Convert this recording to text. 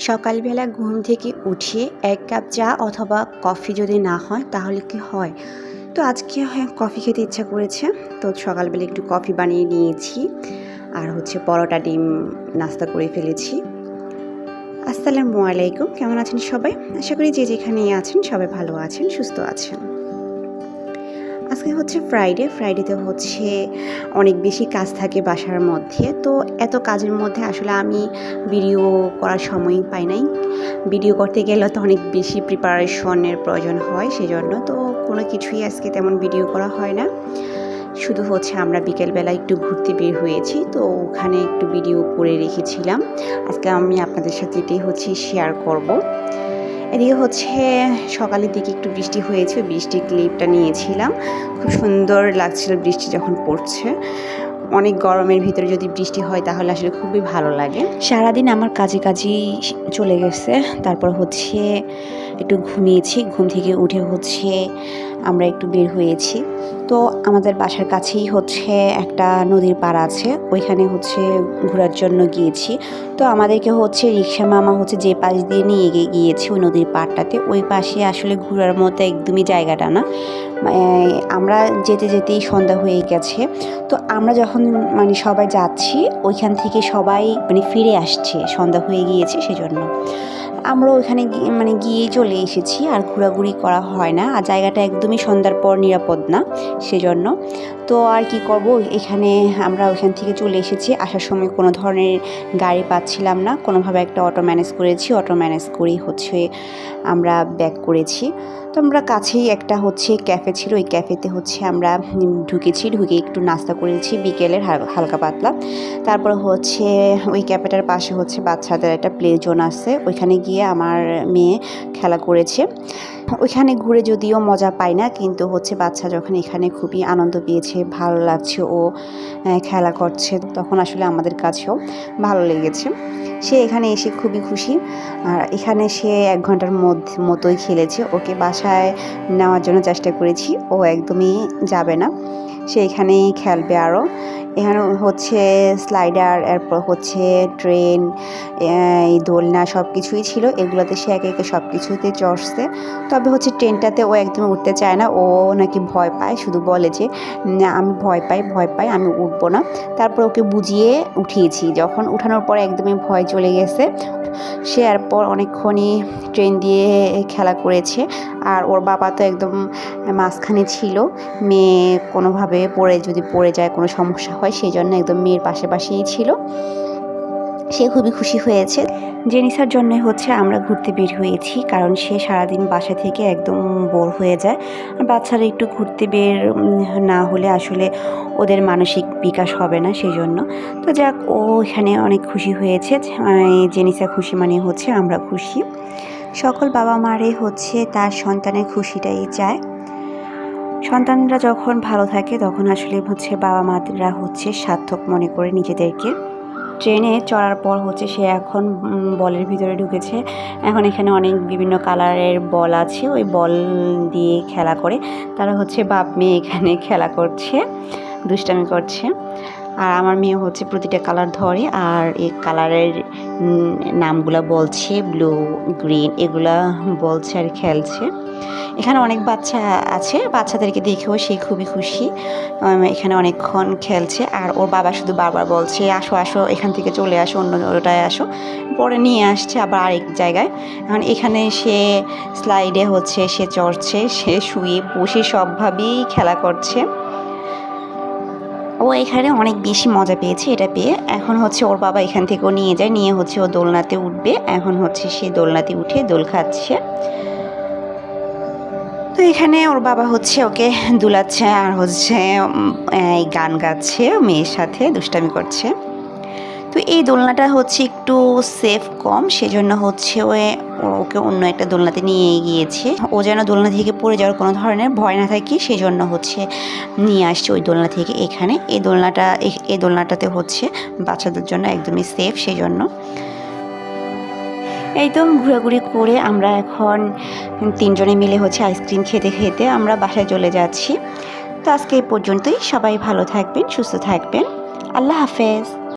সকালবেলা ঘুম থেকে উঠে এক কাপ চা অথবা কফি যদি না হয়, তাহলে কি হয়? তো আজকে হয়, কফি খেতে ইচ্ছা করেছে। তো সকালবেলা একটু কফি বানিয়ে নিয়েছি। আর হচ্ছে পরোটা, ডিম নাস্তা করে ফেলেছি। আসসালামু আলাইকুম। কেমন আছেন সবাই? আশা করি যে যেখানেই আছেন সবাই ভালো আছেন, সুস্থ আছেন। আজকে হচ্ছে ফ্রাইডে ফ্রাইডেতে হচ্ছে অনেক বেশি কাজ থাকে বাসার মধ্যে। তো এত কাজের মধ্যে আসলে আমি ভিডিও করার সময় পাই নাই। ভিডিও করতে গেলে তো অনেক বেশি প্রিপারেশনের প্রয়োজন হয় সেজন্য। তো কোনো কিছুই আজকে তেমন ভিডিও করা হয় না। শুধু হচ্ছে আমরা বিকেলবেলা একটু ঘুরতে বের হয়েছি, তো ওখানে একটু ভিডিও করে রেখেছিলাম। আজকে আমি আপনাদের সাথে এটাই হচ্ছে শেয়ার করব। এদিকে হচ্ছে সকালের দিকে একটু বৃষ্টি হয়েছে, বৃষ্টির ক্লিপটা নিয়েছিলাম। খুব সুন্দর লাগছিল বৃষ্টি যখন পড়ছে। অনেক গরমের ভিতরে যদি বৃষ্টি হয় তাহলে আসলে খুবই ভালো লাগে। সারাদিন আমার কাজে কাজেই চলে গেছে। তারপর হচ্ছে একটু ঘুমিয়েছি। ঘুম থেকে উঠে হচ্ছে আমরা একটু বের হয়েছি। তো আমাদের বাসার কাছেই হচ্ছে একটা নদীর পাড় আছে। ওইখানে হচ্ছে ঘোরার জন্য গিয়েছি। তো আমাদেরকে হচ্ছে রিক্সা মামা হচ্ছে যে পাশ দিয়ে নিয়ে গিয়ে গিয়েছে ওই নদীর পাড়টাতে। ওই পাশে আসলে ঘোরার মতো একদমই জায়গাটা না। আমরা যেতে যেতেই সন্ধ্যা হয়ে গেছে। তো আমরা যখন মানে সবাই যাচ্ছি, ওইখান থেকে সবাই মানে ফিরে আসছে, সন্ধ্যা হয়ে গিয়েছে সেজন্য। আমরা ওইখানে মানে গিয়ে চলে এসেছি, আর ঘোরাঘুরি করা হয় না। আর জায়গাটা একদমই সন্ধ্যার পর নিরাপদ না সেজন্য। তো আর কি করব? এখানে আমরা ওইখান থেকে চলে এসেছি। আসার সময় কোনো ধরনের গাড়ি পাচ্ছিলাম না। কোনোভাবে একটা অটো ম্যানেজ করেছি। অটো ম্যানেজ করেই হচ্ছে আমরা ব্যাক করেছি। তো আমরা কাছেই একটা হচ্ছে ক্যাফে ছিল, ওই ক্যাফেতে হচ্ছে আমরা ঢুকেছি, ঢুকে একটু নাস্তা করেছি বিকেলের হালকা পাতলা। তারপর হচ্ছে ওই ক্যাফেটার পাশে হচ্ছে বাচ্চাদের একটা প্লে জোন আছে, ওইখানে গিয়ে আমার মেয়ে খেলা করেছে। ওইখানে ঘুরে যদিও মজা পায় না, কিন্তু হচ্ছে বাচ্চা যখন এখানে খুবই আনন্দ পেয়েছে, ভালো লাগছে, ও খেলা করছে, তখন আসলে আমাদের কাছেও ভালো লেগেছে। সে এখানে এসে খুবই খুশি। আর এখানে সে এক ঘণ্টার মধ্যে, মতোই খেলেছে। ওকে বাসায় নেওয়ার জন্য চেষ্টা করেছি। ও একদমই যাবে না। সে এখানেই খেলবে আরও। এখানে হচ্ছে স্লাইডার এরপর হচ্ছে ট্রেন এই দোলনা সব কিছুই ছিল। এগুলোতে সে একে একে সব কিছুতে চড়ছে। তবে হচ্ছে ট্রেনটাতে ও একদমই উঠতে চায় না। ও নাকি ভয় পায়, শুধু বলে যে আমি ভয় পাই ভয় পাই, আমি উঠবো না। তারপর ওকে বুঝিয়ে উঠিয়েছি। যখন উঠানোর পরে একদমই ভয় চলে গেছে। সে এরপর অনেকক্ষণই ট্রেন দিয়ে খেলা করেছে। আর ওর বাবা তো একদম মাঝখানে ছিল। মেয়ে কোনোভাবে পড়ে, যদি পড়ে যায়, কোনো সমস্যা হয় সেই জন্য একদম মেয়ের পাশে পাশেই ছিল। সে খুবই খুশি হয়েছে। জেনিসার জন্য হচ্ছে আমরা ঘুরতে বের হয়েছি, কারণ সে সারাদিন বাসা থেকে একদম বোর হয়ে যায়। আর বাচ্চারা একটু ঘুরতে বের না হলে আসলে ওদের মানসিক বিকাশ হবে না সেই জন্য তো যাক, ও এখানে অনেক খুশি হয়েছে। জেনিসা খুশি মানে হচ্ছে আমরা খুশি। সকল বাবা মারে হচ্ছে তার সন্তানের খুশিটাই চায়। সন্তানরা যখন ভালো থাকে, তখন আসলে হচ্ছে বাবা মারা হচ্ছে সার্থক মনে করে নিজেদেরকে। ট্রেনে চড়ার পর হচ্ছে সে এখন বলের ভিতরে ঢুকেছে। এখন এখানে অনেক বিভিন্ন কালারের বল আছে। ওই বল দিয়ে খেলা করে। তারা হচ্ছে বাপ মেয়ে এখানে খেলা করছে, দুষ্টামি করছে। আর আমার মেয়ে হচ্ছে প্রতিটা কালার ধরে। আর এই কালারের নামগুলা বলছে, ব্লু, গ্রিন, এগুলা বলছে আর খেলছে। এখানে অনেক বাচ্চা আছে, বাচ্চাদেরকে দেখেও সে খুবই খুশি। এখানে অনেকক্ষণ খেলছে আর ওর বাবা শুধু বারবার বলছে, আসো আসো, এখান থেকে চলে আসো, অন্য ওটায় আসো। পরে নিয়ে আসছে আবার আরেক জায়গায়। এখন এখানে সে স্লাইডে হচ্ছে, সে চড়ছে, সে শুয়ে বসে সবভাবেই খেলা করছে। ও এখানে অনেক বেশি মজা পেয়েছে এটা পেয়ে। এখন হচ্ছে ওর বাবা এখান থেকেও নিয়ে যায়, নিয়ে হচ্ছে ও দোলনাতে উঠবে। এখন হচ্ছে সে দোলনাতে উঠে দোল খাচ্ছে। তো এখানে ওর বাবা হচ্ছে ওকে দুলাচ্ছে আর হচ্ছে এই গান গাচ্ছে, মেয়ের সাথে দুষ্টামি করছে। তো এই দোলনাটা হচ্ছে একটু সেফ কম, সেজন্য হচ্ছে ও ওকে অন্য একটা দোলনাতে নিয়ে গিয়েছে। ও যেন দোলনা থেকে পড়ে যাওয়ার কোনো ধরনের ভয় না থাকে, সেজন্য হচ্ছে নিয়ে আসছে ওই দোলনা থেকে এখানে। এই দোলনাটা, এই দোলনাটাতে হচ্ছে বাচ্চাদের জন্য একদমই সেফ সেই জন্য এই তো ঘোরাঘুরি করে আমরা এখন তিনজনে মিলে হচ্ছে আইসক্রিম খেতে খেতে আমরা বাসায় চলে যাচ্ছি। তো আজকে এই পর্যন্তই। সবাই ভালো থাকবেন, সুস্থ থাকবেন। আল্লাহ হাফেজ।